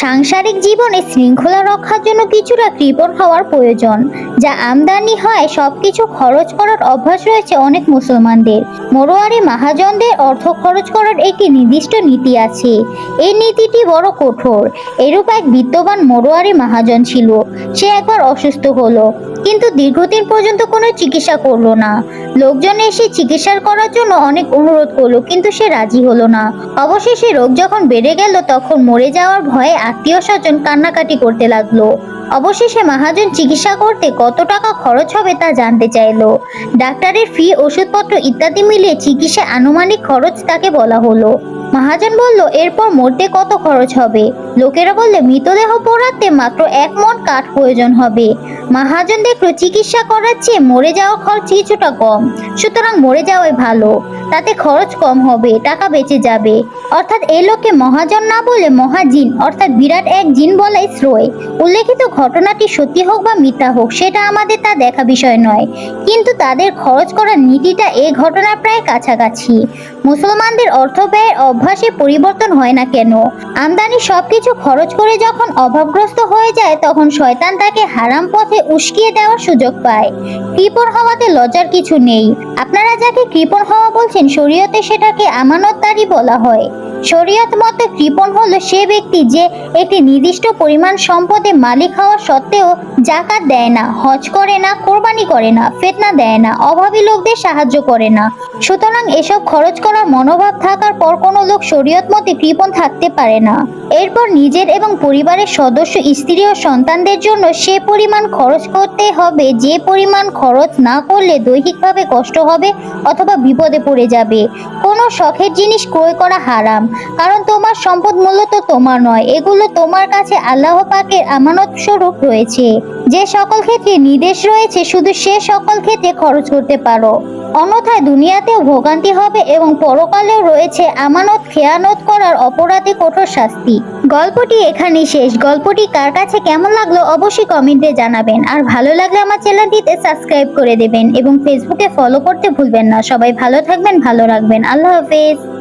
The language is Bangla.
সাংসারিক জীবনে শৃঙ্খলা রক্ষার জন্য কিছুটা কৃপণ হওয়ার প্রয়োজন, যা আমদানি হয়, সবকিছু খরচ করার অভ্যাস রয়েছে অনেক মুসলমানদের। মরোয়ারি মাহাজনদের অর্থ খরচ করার একটি নির্দিষ্ট নীতি আছে। এই নীতিটি বড় কঠোর। এরূপ এক বিত্তবান মরোয়ারি মাহাজন ছিল। সে একবার অসুস্থ হলো। কিন্তু দীর্ঘদিন পর্যন্ত কোনো চিকিৎসা করল না। লোকজন এসে চিকিৎসা করার জন্য অনেক অনুরোধ করল, কিন্তু সে রাজি হলো না। অবশেষে রোগ যখন বেড়ে গেল, তখন মরে যাওয়ার ভয়ে আত্মীয় স্বজন কান্নাকাটি করতে লাগল। অবশেষে মহাজন চিকিৎসা করতে কত টাকা খরচ হবে তা জানতে চাইলো। ডাক্তারের ফি, ওষুধপত্র ইত্যাদি মিলিয়ে চিকিৎসা আনুমানিক খরচ তাকে বলা হলো। মহাজন বলল, এরপর মরতে কত খরচ হবে? লোকেরা বললে, মৃতদেহ পোড়াতে মাত্র এক মন কাঠ প্রয়োজন হবে। মহাজন দেখল চিকিৎসা করার চেয়ে মরে যাওয়ার খরচ কিছুটা কম। সুতরাং মরে যাওয়াই ভালো। তাতে খরচ কম হবে, টাকা বেঁচে যাবে। অর্থাৎ এই লোককে মহাজন না বলে মহাজিন, অর্থাৎ বিরাট এক জিন বলাই শ্রয়। উল্লেখিত ঘটনাটি সত্যি হোক বা মিথ্যা হোক, সেটা আমাদের তা দেখা বিষয় নয়। কিন্তু তাদের খরচ করার নীতিটা এই ঘটনার প্রায় কাছাকাছি। মুসলমানদের অর্থ ব্যয়ের অভ্যাসে পরিবর্তন হয় না কেন? আমদানি সবকিছু খরচ করে যখন অভাবগ্রস্ত হয়ে যায়, তখন শয়তান তাকে হারাম পথে উস্কিয়ে দেওয়ার সুযোগ পায়। কৃপণ হওয়াতে লজ্জার কিছু নেই। আপনারা যাকে কৃপণ হওয়া বলছেন, শরীয়তে সেটাকে আমানতদারি বলা হয়। শরীয়ত মতে কৃপণ হলো সে ব্যক্তি যে একটি নির্দিষ্ট পরিমাণ সম্পদে মালিক হওয়া সত্ত্বেও জাকাত দেয় না, হজ করে না, কোরবানি করে না, ফেতনা দেয় না, অভাবী লোকদের সাহায্য করে না। সুতরাং এসব খরচ করার মনোভাব থাকার পর কোনো লোক শরীয়ত মতে কৃপণ থাকতে পারে না। এরপর নিজের এবং পরিবারের সদস্য, স্ত্রী ও সন্তানদের জন্য সে পরিমাণ খরচ করতে হবে, যে পরিমাণ খরচ না করলে দৈহিকভাবে কষ্ট হবে অথবা বিপদে পড়ে যাবে। কোনো শখের জিনিস ক্রয় করা হারাম। কারণ তোমার সম্পদ মূলত তোমার নয়। এগুলো তোমার কাছে আল্লাহ পাকের আমানত স্বরূপ রয়েছে। যে সকল ক্ষেত্রে নির্দেশ রয়েছে, শুধু সে সকল ক্ষেত্রে খরচ করতে পারো। অন্যথায় দুনিয়াতেও ভোগান্তি হবে এবং পরকালেও রয়েছে আমানত, খেয়ানত করার অপরাধে কঠোর শাস্তি। গল্পটি এখানেই শেষ। গল্পটি কার কাছে কেমন লাগল অবশ্যই কমেন্টে জানাবেন। আর ভালো লাগলে আমার চ্যানেলটিতে সাবস্ক্রাইব করে দেবেন এবং ফেসবুকে ফলো করতে ভুলবেন না। সবাই ভালো থাকবেন, ভালো রাখবেন। আল্লাহ হাফেজ।